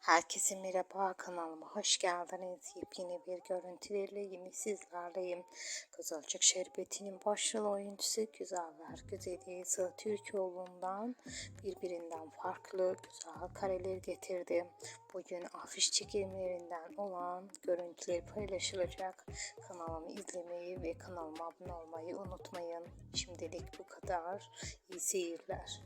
Herkese merhaba kanalıma hoş geldiniz. Yepyeni bir görüntülerle yine sizlerleyim. Kızılcık Şerbeti'nin başrol oyuncusu Güzel Güzeller Güzeli Sıla Türkoğlu'ndan birbirinden farklı güzel kareler getirdi. Bugün afiş çekimlerinden olan görüntüler paylaşılacak. Kanalımı izlemeyi ve kanalıma abone olmayı unutmayın. Şimdilik bu kadar. İyi seyirler.